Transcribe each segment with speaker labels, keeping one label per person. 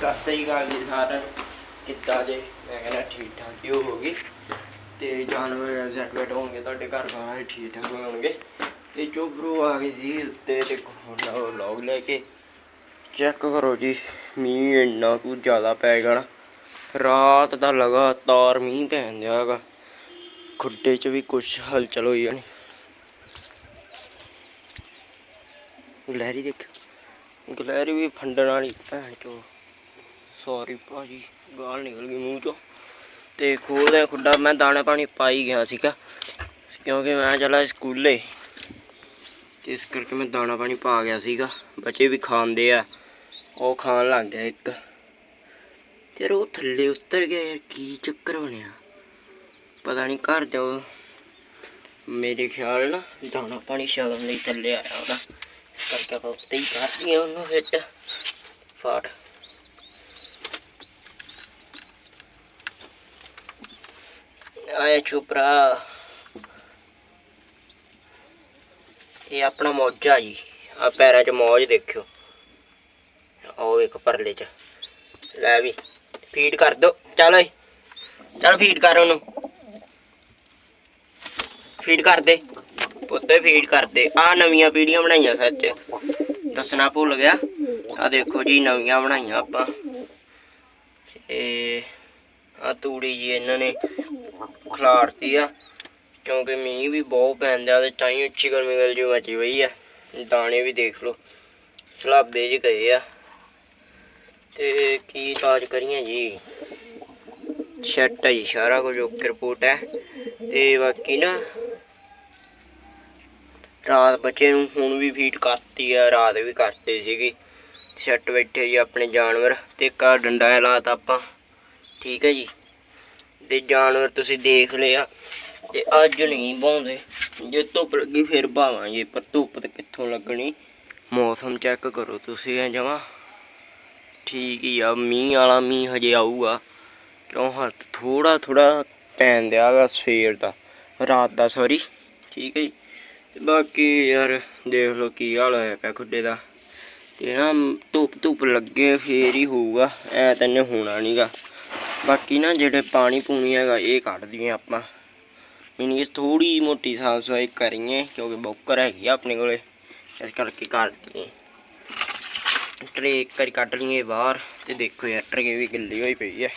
Speaker 1: ਸਤਿ ਸ੍ਰੀ ਅਕਾਲ ਜੀ ਸਾਰਿਆਂ ਕਿੱਦਾਂ ਜੇ, ਮੈਂ ਕਹਿੰਦਾ ਠੀਕ ਠਾਕ ਹੀ ਹੋਵੋਗੇ ਤੇ ਜਾਨਵਰ ਸੈਟਮੈਂਟ ਹੋਣਗੇ ਤੁਹਾਡੇ ਘਰ ਬਾਹਰ ਠੀਕ ਠਾਕ ਹੋਣਗੇ। ਤੇ ਚੋਬਰੂ ਆ ਗਈ ਸੀ, ਉੱਤੇ ਤੇ ਹੁਣ ਉਹ ਲੈ ਕੇ। ਚੈੱਕ ਕਰੋ ਜੀ, ਮੀਂਹ ਇੰਨਾ ਕੁ ਜ਼ਿਆਦਾ ਪੈ ਗਿਆ ਨਾ। ਰਾਤ ਦਾ ਲਗਾਤਾਰ ਮੀਂਹ ਪੈਣ ਦਿਆ ਹੈਗਾ। ਖੁੱਡੇ 'ਚ ਵੀ ਕੁਛ ਹਲਚਲ ਹੋਈ ਜਾਣੀ। ਗਲੈਰੀ ਦੇਖੋ ਗਲੈਰੀ ਵੀ ਫੰਡਣ ਵਾਲੀ ਭੈਣ ਚੋ। ਸੌਰੀ ਭਾਜੀ, ਗਾਲ ਨਿਕਲ ਗਈ ਮੂੰਹ ਚੋਂ। ਤੇ ਖੋਲਦਾ ਖੁੱਡਾ, ਮੈਂ ਦਾਣਾ ਪਾਣੀ ਪਾਈ ਗਿਆ ਸੀਗਾ। ਕਿਉਂਕਿ ਮੈਂ ਚਲਾ ਸਕੂਲੇ। ਤੇ ਇਸ ਕਰਕੇ ਮੈਂ ਦਾਣਾ ਪਾਣੀ ਪਾ ਗਿਆ ਸੀਗਾ। ਬੱਚੇ ਵੀ ਖਾਂਦੇ ਆ। ਉਹ ਖਾਣ ਲੱਗ ਗਿਆ ਇੱਕ। ਯਾਰ ਉਹ ਥੱਲੇ ਉਤਰ ਗਿਆ ਯਾਰ, ਕੀ ਚੱਕਰ ਬਣਿਆ? ਪਤਾ ਨਹੀਂ ਘਰ ਜਾਓ ਮੇਰੇ ਖਿਆਲ ਨਾ ਦਾਣਾ ਪਾਣੀ ਛਕਣ ਲਈ ਥੱਲੇ ਆਇਆ ਉਹਦਾ ਇਸ ਕਰਕੇ ਆਪਾਂ ਉੱਤੇ ਹੀ ਕਰਦੀ ਉਹਨੂੰ ਹਿੱਟ ਫਾੜ ਆਇਆ ਚੁਪਰਾ ਇਹ ਆਪਣਾ ਮੌਜਾ ਜੀ। ਆ ਪੈਰਾਂ 'ਚ ਮੌਜ ਦੇਖਿਓ। ਉਹ ਇੱਕ ਪਰਲੇ 'ਚ। ਲੈ ਵੀ ਫੀਡ ਕਰ ਦੋ। ਚੱਲ ਓਏ। ਚੱਲ ਫੀਡ ਕਰ ਉਹਨੂੰ। ਫੀਡ ਕਰ ਦੇ। ਪੁੱਤੇ ਫੀਡ ਕਰ ਦੇ। ਆ ਨਵੀਆਂ ਪੀੜੀਆਂ ਬਣਾਈਆਂ ਸੱਚ। ਦੱਸਣਾ ਭੁੱਲ ਗਿਆ। ਆ ਦੇਖੋ ਜੀ, ਨਵੀਆਂ ਬਣਾਈਆਂ ਆਪਾਂ। ਤੇ ਆ ਤੂੜੀ ਜੀ ਇਹਨਾਂ ਨੇ ਖਿਲਾਰਤੀ ਆ। ਕਿਉਂਕਿ ਮੀਂਹ ਵੀ ਬਹੁਤ ਪੈਂਦਾ ਤੇ ਤਾਂ ਹੀ ਉੱਚੀ ਜੀ ਮਚੀ ਹੋਈ ਆ। ਦਾਣੇ ਵੀ ਦੇਖ ਲਓ। ਸਲਾਬੇ ਚ ਗਏ ਆ। ਤੇ ਕੀ ਤਾਜ ਕਰੀਏ ਜੀ? ਸ਼ੈਟ ਹੈ ਸਾਰਾ ਕੁਝ, ਓਕੇ ਰਿਪੋਰਟ ਹੈ ਤੇ ਬਾਕੀ ਨਾ, ਰਾਤ ਬੱਚੇ ਨੂੰ ਹੁਣ ਵੀ ਫੀਡ ਕਰਤੀ ਆ, ਰਾਤ ਵੀ ਕਰਤੇ ਸੀਗੀ। ਸੈੱਟ ਬੈਠੇ ਜੀ ਆਪਣੇ ਜਾਨਵਰ, ਤੇ ਕਾ ਡੰਡਾ ਜਿਹਾ ਲਾਤਾ ਆਪਾਂ। ਠੀਕ ਹੈ ਜੀ। ਤੇ ਜਾਨਵਰ ਤੁਸੀਂ ਦੇਖ ਲਿਆ ਤੇ ਅੱਜ ਨਹੀਂ ਪਾਉਂਦੇ ਜੇ ਧੁੱਪ ਲੱਗੀ ਫਿਰ ਭਾਵਾਂਗੇ ਪਰ ਧੁੱਪ ਤੇ ਕਿੱਥੋਂ ਲੱਗਣੀ? ਮੌਸਮ ਚੈੱਕ ਕਰੋ ਤੁਸੀਂ ਐ ਜਮਾ। ਠੀਕ ਹੀ ਆ, ਮੀਂਹ ਵਾਲਾ ਮੀਂਹ ਹਜੇ ਆਊਗਾ। ਕਿਉਂ ਹੱਥ ਥੋੜਾ ਥੋੜਾ ਪੈਣ ਦਿਆਗਾ ਸਵੇਰ ਦਾ, ਰਾਤ ਦਾ ਸੌਰੀ ਠੀਕ ਹੈ ਜੀ। ਤੇ ਬਾਕੀ ਯਾਰ ਦੇਖ ਲਓ ਕੀ ਹਾਲ ਹੋਇਆ ਪਿਆ ਖੁੱਡੇ ਦਾ। ਤੇ ਨਾ ਧੁੱਪ ਧੁੱਪ ਲੱਗੇ ਫੇਰ ਹੀ ਹੋਊਗਾ, ਐ ਤਾਂ ਇਹਨੇ ਹੋਣਾ ਨਹੀਂਗਾ ਬਾਕੀ ਨਾ ਜਿਹੜੇ ਪਾਣੀ ਪੂਣੀ ਹੈਗਾ, ਇਹ ਕੱਢ ਦਈਏ ਆਪਾਂ। ਮੀਨਿੰਗ ਥੋੜੀ ਮੋਟੀ ਸਾਫ਼ ਸਫ਼ਾਈ ਕਰੀਏ, ਕਿਉਂਕਿ ਬੌਕਰ ਹੈਗੀ ਆ ਆਪਣੇ ਕੋਲੇ, ਇਸ ਕਰਕੇ ਕਰ ਦਈਏ। ਟਰੇ ਇੱਕ ਵਾਰੀ ਕੱਢ ਲਈਏ ਬਾਹਰ, ਤੇ ਦੇਖੋ ਯਾਰ, ਟਰੇ ਵੀ ਗਿੱਲੀ ਹੋਈ ਪਈ ਹੈ।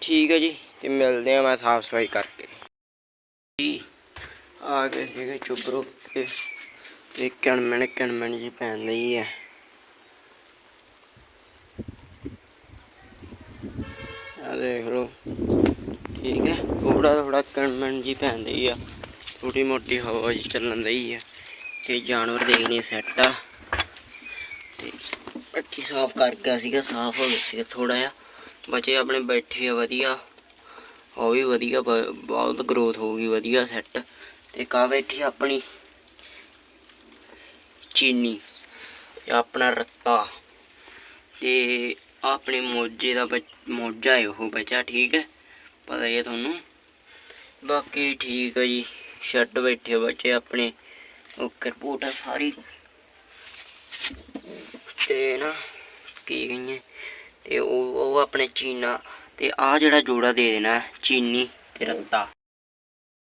Speaker 1: ਠੀਕ ਹੈ ਜੀ, ਤੇ ਮਿਲਦੇ ਆ ਮੈਂ ਸਾਫ਼ ਸਫ਼ਾਈ ਕਰਕੇ। ਜੀ, ਆ ਗਏ ਸੀਗੇ ਚੁੱਪ ਰੁਕ ਕੇ ਤੇ ਕਣਮਣ ਕਣਮਣ ਜੀ ਪੈਣ ਲਈ ਹੈ ਆ ਦੇਖ ਲਓ। ਠੀਕ ਹੈ ਥੋੜਾ ਥੋੜਾ ਕਣਮਣ ਜੀ ਪੈਂਦੀ ਆ। ਛੋਟੀ ਮੋਟੀ ਹਵਾ ਜੀ ਚੱਲਣ ਰਹੀ ਆ ਤੇ ਜਾਨਵਰ ਲਈ ਸੈੱਟ ਆ। ਤੇ ਅੱਖੀ ਸਾਫ਼ ਕਰਕੇ ਸੀਗਾ, ਸਾਫ਼ ਹੋ ਗਿਆ ਸੀਗਾ ਥੋੜਾ ਜਿਹਾ। ਬੱਚੇ ਆਪਣੇ ਬੈਠੇ ਆ, ਵਧੀਆ। ਉਹ ਵੀ ਵਧੀਆ, ਬ- ਬਹੁਤ ਗਰੋਥ ਹੋ ਗਈ, ਵਧੀਆ ਸੈੱਟ ਤੇ ਕਾ ਬੈਠੀ ਆਪਣੀ? ਚੀਨੀ। ਆਪਣਾ ਰੱਤਾ। ਤੇ ਆਪਣੇ ਮੋਜੇ ਦਾ ਬੱਚ- ਮੋਜਾ ਹੈ ਉਹ ਬੱਚਾ, ਠੀਕ ਹੈ? ਪਤਾ ਹੀ ਹੈ ਤੁਹਾਨੂੰ। ਬਾਕੀ ਠੀਕ ਹੈ ਜੀ ਛੱਡ ਬੈਠੇ ਬੱਚੇ ਆਪਣੇ। ਉਹ ਕਰਪੂਟਾ ਸਾਰੀ। ਤੇ ਨਾ, ਕੀ ਕਹੀਏ? ਤੇ ਉਹ ਉਹ ਆਪਣੇ ਚੀਨਾ, ਤੇ ਆ ਜਿਹੜਾ ਜੋੜਾ ਦੇ ਦੇਣਾ, ਚੀਨੀ ਤੇ ਰੱਤਾ।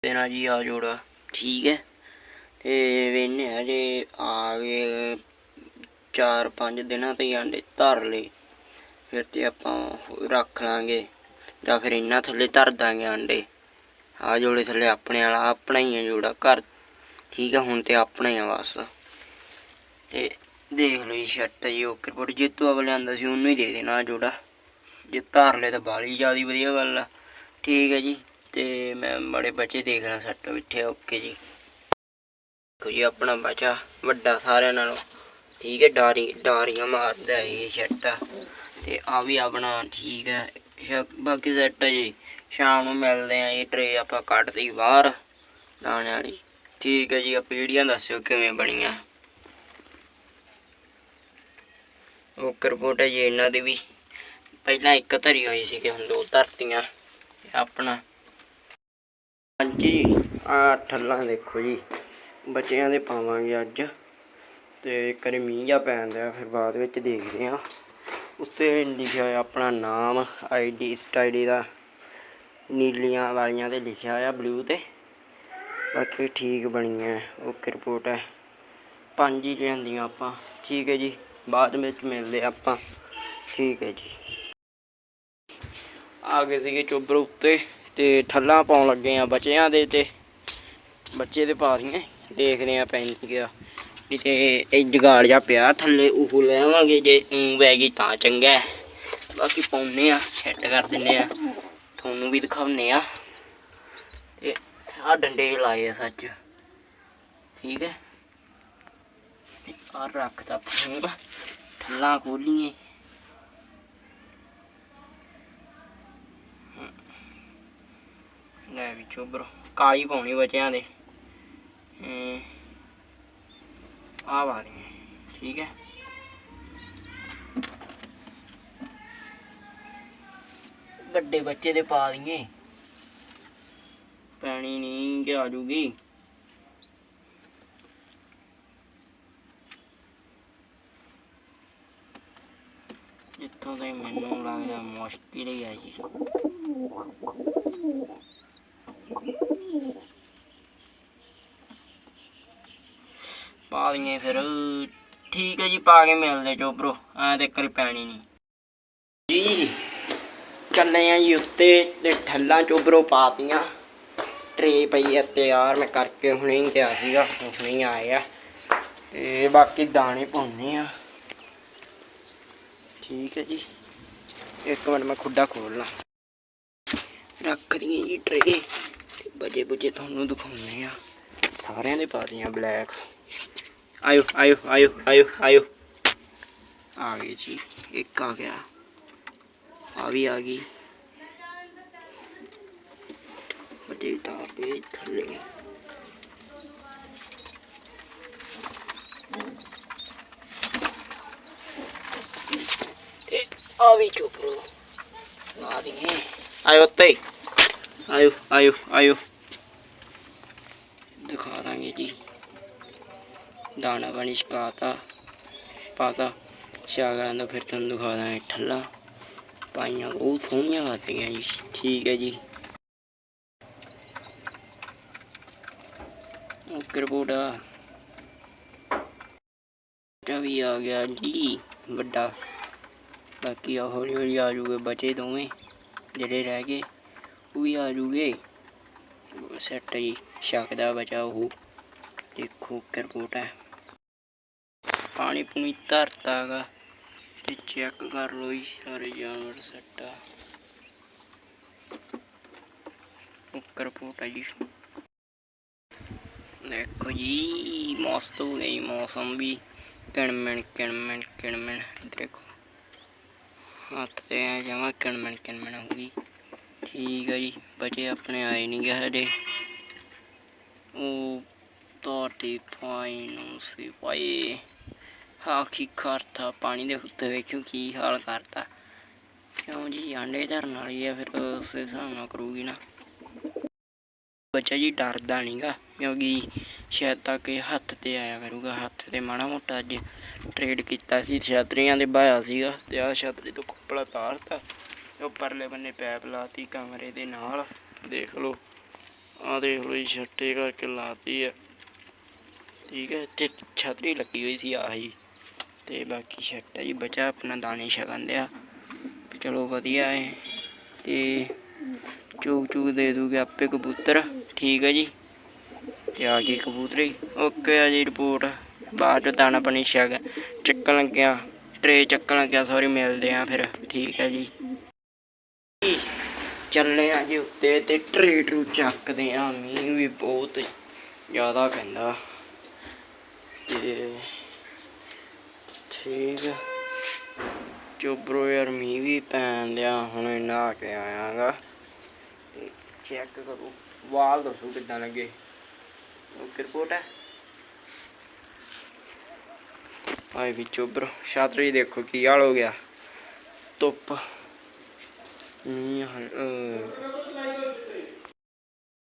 Speaker 1: ਦੇਣਾ ਜੀ ਆ ਜੋੜਾ, ਠੀਕ ਹੈ? ਤੇ ਵੇਨੇ ਹਜੇ ਆ ਗਏ ਚਾਰ ਪੰਜ ਦਿਨਾਂ ਤੇ ਆਂਡੇ ਧਰ ਲਏ। ਫਿਰ ਤੇ ਆਪਾਂ ਰੱਖ ਲਾਂਗੇ। ਜਾਂ ਫਿਰ ਇਹਨਾਂ ਥੱਲੇ ਧਰ ਦਾਂਗੇ ਆਂਡੇ। ਆ ਜੋੜੇ ਥੱਲੇ ਆਪਣੇ ਵਾਲਾ, ਆਪਣਾ ਹੀ ਆ ਜੋੜਾ ਘਰ। ਠੀਕ ਆ, ਹੁਣ ਤੇ ਆਪਣਾ ਹੀ ਆ ਬਸ। ਤੇ ਦੇਖ ਲਓ ਜੀ ਸ਼ਰਟ ਜੀ ਓਕੇ ਰਿਪੋਰਟ ਜੇਤੂ ਆ ਲਿਆਂਦਾ ਸੀ, ਉਹਨੂੰ ਹੀ ਦੇ ਦੇਣਾ ਜੋੜਾ। ਜੇ ਧਾਰ ਲੈ ਤਾਂ ਬਾਲੀ ਜਿਆਦੀ ਵਧੀਆ ਗੱਲ ਆ। ਠੀਕ ਹੈ ਜੀ, ਤੇ ਮੈਂ ਬੜੇ ਬੱਚੇ ਦੇਖਣਾ ਸੱਟ ਬਿਠੇ ਓਕੇ ਜੀ। ਦੇਖੋ ਜੀ, ਆਪਣਾ ਬੱਚਾ ਵੱਡਾ ਸਾਰਿਆਂ ਨਾਲੋਂ। ਠੀਕ ਹੈ, ਡਾਰੀ, ਡਾਰੀਆਂ ਮਾਰਦਾ ਇਹ ਛੱਟਾ ਤੇ ਆ ਵੀ ਆਪਣਾ ਠੀਕ ਹੈ। ਬਾਕੀ ਸੈੱਟ ਹੈ ਜੀ। ਸ਼ਾਮ ਨੂੰ ਮਿਲਦੇ ਆ ਇਹ ਟਰੇ ਆਪਾਂ ਕੱਢਤੀ ਬਾਹਰ ਦਾਣੇ ਵਾਲੀ। ਠੀਕ ਹੈ ਜੀ ਆ ਪੀੜੀਆਂ ਦੱਸਿਓ ਕਿਵੇਂ ਬਣੀਆਂ। ਓਕੇ ਰਿਪੋਰਟ ਹੈ ਜੀ, ਇਹਨਾਂ ਦੀ ਵੀ। ਪਹਿਲਾਂ ਇੱਕ ਧਰੀ ਹੋਈ ਸੀ ਕਿ ਹੁਣ ਦੋ ਧਰਤੀਆਂ। ਆਪਣਾ ਹਾਂਜੀ ਆ ਠੱਲਾਂ ਦੇਖੋ ਜੀ। ਬੱਚਿਆਂ ਦੇ ਪਾਵਾਂਗੇ ਅੱਜ। ਤੇ ਕਰੇ ਮੀਂਹ ਜਾਂ ਪੈਣ ਦਿਆ ਫਿਰ ਬਾਅਦ ਵਿੱਚ ਦੇਖਦੇ ਆ ਉੱਤੇ ਲਿਖਿਆ ਹੋਇਆ ਆਪਣਾ ਨਾਮ ਆਈਡੀ ਇੰਸਟਾ ਆਈਡੀ ਦਾ। ਨੀਲੀਆਂ ਵਾਲੀਆਂ ਤੇ ਲਿਖਿਆ ਹੋਇਆ ਬਲੂ ਤੇ। ਬਾਕੀ ਠੀਕ ਬਣੀ ਹੈ ਓਕੇ ਰਿਪੋਰਟ ਹੈ। ਪੰਜ ਹੀ ਲਿਆਂਦੀਆਂ ਆਪਾਂ। ਠੀਕ ਹੈ ਜੀ, ਬਾਅਦ ਵਿੱਚ ਮਿਲਦੇ ਆਪਾਂ। ਠੀਕ ਹੈ ਜੀ। ਆ ਗਏ ਸੀਗੇ ਚੋਬਰ ਉੱਤੇ ਤੇ ਠੱਲਾਂ ਪਾਉਣ ਲੱਗੇ ਆ ਬੱਚਿਆਂ ਦੇ ਤੇ। ਬੱਚੇ ਦੇ ਪਾ ਰਹੀਆਂ, ਦੇਖਦੇ ਆ ਪੈਂਦੀ ਗਿਆ ਕਿਤੇ ਇਹ ਜਗਾੜ ਜਾ ਪਿਆ, ਥੱਲੇ ਉਹ ਲੈ ਆਵਾਂਗੇ ਜੇ ਊਂ ਪੈ ਗਈ ਤਾਂ ਚੰਗਾ ਬਾਕੀ ਪਾਉਨੇ ਆ ਸੈੱਟ ਕਰ ਦਿੰਨੇ ਆ ਤੁਹਾਨੂੰ ਵੀ ਦਿਖਾਉਨੇ ਆ ਤੇ ਆ ਡੰਡੇ ਲਾਏ ਆ ਸੱਚ। ਠੀਕ ਹੈ। ਆ ਰੱਖਤਾ ਫੋਨ ਠੱਲਾਂ ਖੋਲੀਏ। ਲੈ ਵੀ ਚੋਬਰ ਕਾਲੀ ਪਾਉਣੀ ਬਚਿਆਂ ਦੇ। ਆ ਵਾਲੀ ਠੀਕ ਹੈ। ਵੱਡੇ ਬੱਚੇ ਦੇ ਪਾ ਦਈਏ। ਪੈਣੀ ਨਹੀਂ ਕਿ ਆ ਜੂਗੀ। ਜਿੱਥੋਂ ਤਾਈਂ ਮੈਨੂੰ ਲੱਗਦਾ ਮੁਸ਼ਕਿਲ ਹੀ ਆ ਜੀ। ਪਾ ਦਈਏ ਫਿਰ। ਠੀਕ ਹੈ ਜੀ, ਪਾ ਕੇ ਮਿਲਦੇ ਚੋਬਰੋ ਐ ਤੇ ਕਰੀ ਪੈਣੀ ਨਹੀਂ। ਜੀ, ਚੱਲੇ ਆ ਜੀ ਉੱਤੇ ਤੇ ਠੱਲਾਂ ਚੋਬਰੋ ਪਾਤੀਆਂ ਟਰੇ ਪਈ ਆ ਤਿਆਰ, ਮੈਂ ਕਰਕੇ ਹੁਣੇ ਹੀ ਗਿਆ ਸੀਗਾ, ਹੁਣੇ ਹੀ ਆਏ ਆ। ਤੇ ਬਾਕੀ ਦਾਣੇ ਪਾਉਣੇ ਆ। ਠੀਕ ਹੈ ਜੀ। ਇੱਕ ਮਿੰਟ ਮੈਂ ਖੁੱਡਾ ਖੋਲਣਾ। ਰੱਖ ਦਈਏ ਜੀ ਟਰੇ ਬਜੇ ਬੁਜੇ ਤੁਹਾਨੂੰ ਦਿਖਾਉਣੇ ਆ। ਸਾਰਿਆਂ ਦੇ ਪਾ ਦੀਆਂ ਬਲੈਕ ਆਇਓ ਆਇਓ ਆਇਓ ਆਇਓ ਆਇਓ। ਆ ਗਈ ਜੀ ਇੱਕ ਆ ਗਿਆ। ਆ ਵੀ ਆ ਗਈ। ਵੱਡੇ ਤਾਰ ਦੇ ਥੱਲੇ। ਤੇ ਆ ਵੀ ਚੁੱਪਰੋ ਆ ਦੀ ਆਇਓ ਤੇ ਆਇਓ ਆਇਓ ਆਇਓ ਦਿਖਾ ਦਾਂਗੇ ਜੀ ਦਾਣਾ ਪਾਣੀ ਛਕਾਤਾ, ਪਾਤਾ ਸ਼ਾਗਰਾਂ ਦਾ ਫਿਰ ਤੁਹਾਨੂੰ ਦਿਖਾ ਦਾਂਗੇ ਠੱਲਾ। ਪਾਈਆਂ ਬਹੁਤ ਸੋਹਣੀਆਂ ਲੱਗਦੀਆਂ ਜੀ, ਠੀਕ ਹੈ ਜੀ। ਓਕੇ ਰਿਪੋਰਟ ਆ। ਵੀ ਆ ਗਿਆ ਜੀ, ਵੱਡਾ। ਬਾਕੀ ਆ ਹੌਲੀ ਹੌਲੀ ਆ ਜੂਗੇ ਬਚੇ ਦੋਵੇਂ, ਜਿਹੜੇ ਰਹਿ ਗਏ, ਉਹ ਵੀ ਆ ਜੂਗੇ। ਸੈੱਟ ਜੀ ਸ਼ੱਕ ਦਾ ਬਚਾ ਉਹ। ਦੇਖੋ ਕਰਪੋਟਾ ਪਾਣੀ ਪੂਣੀ ਧਰਤਾਗਾ ਤੇ ਚੈੱਕ ਕਰ ਲੋ ਜੀ ਸਾਰੇ ਜਾਨਵਰ ਸੱਟਾ। ਉੱਕਰ ਪੋਟਾ ਜੀ। ਦੇਖੋ ਜੀ, ਮਸਤ ਹੋ ਗਈ ਮੌਸਮ ਵੀ। ਕਿਣਮਣ ਕਿਣਮਣ ਕਿਣਮਣ। ਦੇਖੋ, ਹੱਥ ਤੇ ਆ ਜਾਵਾ ਕਿਣਮਣ ਕਿਣਮਣ ਹੋ ਗਈ। ਠੀਕ ਹੈ ਜੀ, ਬਚੇ ਆਪਣੇ ਆਏ ਨਹੀਂ ਗਏ ਹਜੇ। ਉਹ 35.95 ਹਾਕੀ ਕਰਤਾ, ਪਾਣੀ ਦੇ ਉੱਤੇ ਵੇਖਿਓ ਕੀ ਹਾਲ ਕਰਤਾ। ਕਿਉਂ ਜੀ, ਆਂਡੇ ਧਰਨ ਵਾਲੀ ਆ, ਫਿਰ ਉਸ ਹਿਸਾਬ ਨਾਲ ਕਰੂਗੀ ਨਾ। ਬੱਚਾ ਜੀ ਡਰਦਾ ਨਹੀਂਗਾ ਕਿਉਂਕਿ ਸ਼ਾਇਦ ਤੱਕ ਇਹ ਹੱਥ ਤੇ ਆਇਆ ਕਰੂਗਾ, ਹੱਥ ਤੇ ਮਾੜਾ ਮੋਟਾ ਅੱਜ ਟ੍ਰੇਡ ਕੀਤਾ ਸੀ, ਛਤਰੀਆਂ ਦੇ ਬਾਇਆ ਸੀਗਾ, ਤੇ ਆ ਛਤਰੀ ਤੋਂ ਕੁੱਪਲਾ ਤਾਰਤਾ ਉਹ ਪਰਲੇ ਬੰਨੇ ਪੈਪ ਲਾਤੀ ਕਮਰੇ ਦੇ ਨਾਲ, ਦੇਖ ਲਓ। ਆ ਦੇਖ ਲਓ ਜੀ, ਛੱਟੇ ਕਰਕੇ ਲਾਤੀ ਆ। ਠੀਕ ਹੈ, ਤੇ ਛਤਰੀ ਲੱਗੀ ਹੋਈ ਸੀ ਆਹੀ। ਤੇ ਬਾਕੀ ਛੱਟ ਹੈ ਜੀ, ਬਚਾ ਆਪਣਾ ਦਾਣੇ ਛਕਣ ਦਿਆ ਚਲੋ ਵਧੀਆ ਹੈ ਤੇ ਚੂਕ ਚੂਕ ਦੇ ਦੂਗੇ ਆਪੇ ਕਬੂਤਰ, ਠੀਕ ਹੈ ਜੀ। ਤੇ ਆ ਗਈ ਕਬੂਤਰੀ। ਓਕੇ ਆ ਜੀ ਰਿਪੋਰਟ। ਬਾਅਦ ਚ ਦਾਣਾ ਪਾਣੀ ਛਕ, ਚੱਕਣ ਲੱਗਿਆ। ਟਰੇ ਚੱਕਣ ਲੱਗਿਆ ਸੌਰੀ ਮਿਲਦੇ ਆ ਫਿਰ। ਠੀਕ ਹੈ ਜੀ। ਚੱਲੇ ਆ ਜੀ ਉੱਤੇ ਤੇ ਟਰੇ ਟਰੂ ਚੱਕਦੇ ਆ। ਮੀਂਹ ਵੀ ਬਹੁਤ ਜ਼ਿਆਦਾ ਪੈਂਦਾ। ਤੇ ਠੀਕ ਆ। ਚੋਬਰੋ ਯਾਰ, ਮੀਂਹ ਵੀ ਪੈਣ ਦਿਆ, ਹੁਣ ਨਹਾ ਕੇ ਆਇਆਗਾ। ਤੇ ਚੈੱਕ ਕਰੋ, ਵਾਲ ਦੱਸੋ ਕਿੱਦਾਂ ਲੱਗੇ। ਓਕੇ ਰਿਪੋਰਟ ਹੈ ਆਏ ਵੀ ਚੋਬਰੋ ਛਾਤਰੀ ਦੇਖੋ ਕੀ ਹਾਲ ਹੋ ਗਿਆ। ਧੁੱਪ, ਮੀਂਹ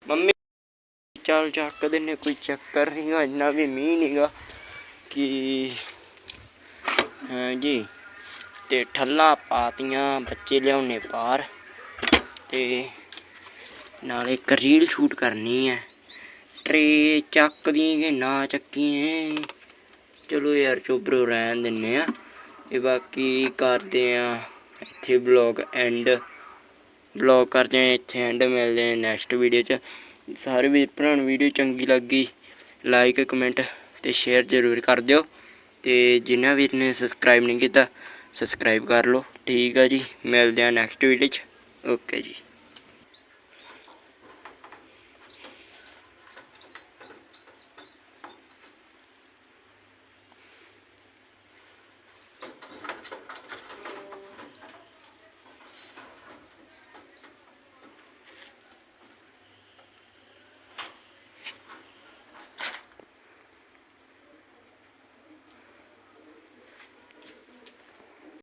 Speaker 1: ਮੰਮੀ, ਚੱਲ ਚੱਕ ਦਿੰਨੇ, ਕੋਈ ਚੱਕਰ ਨਹੀਂਗਾ ਇੰਨਾ ਵੀ ਮੀਂਹ ਨਹੀਂਗਾ ਕਿ ਜੀ। ਤੇ ਠੱਲਾ ਪਾਤੀਆਂ ਬੱਚੇ ਲਿਆਉਣੇ ਬਾਹਰ। ਤੇ ਨਾਲ ਇੱਕ ਰੀਲ ਸ਼ੂਟ ਕਰਨੀ ਹੈ। ਟਰੇ ਚੱਕਦੀ ਕਿ ਨਾ ਚੱਕੀਏ। ਚਲੋ ਯਾਰ ਚੋਬਰੋ ਰਹਿਣ ਦਿੰਨੇ ਆ। ਇਹ ਬਾਕੀ ਕਰਦੇ ਆ ਇੱਥੇ ਬਲੌਗ ਐਂਡ ਬਲੌਗ ਕਰਦੇ ਆ ਇੱਥੇ ਐਂਡ ਮਿਲਦੇ ਆ ਨੈਕਸਟ ਵੀਡੀਓ 'ਚ। ਸਾਰੇ ਵੀਰ ਭਰਾ ਨੂੰ ਵੀਡੀਓ ਚੰਗੀ ਲੱਗੀ ਲਾਈਕ ਕਮੈਂਟ ਤੇ ਸ਼ੇਅਰ ਜ਼ਰੂਰ ਕਰ ਦਿਓ। ਤੇ ਜਿਨ੍ਹਾਂ ਵੀਰ ਨੇ ਸਬਸਕ੍ਰਾਈਬ ਨਹੀਂ ਕੀਤਾ ਸਬਸਕ੍ਰਾਈਬ ਕਰ ਲਓ। ਠੀਕ ਆ ਜੀ, ਮਿਲਦੇ ਆ ਨੈਕਸਟ ਵੀਡੀਓ 'ਚ। ਓਕੇ ਜੀ।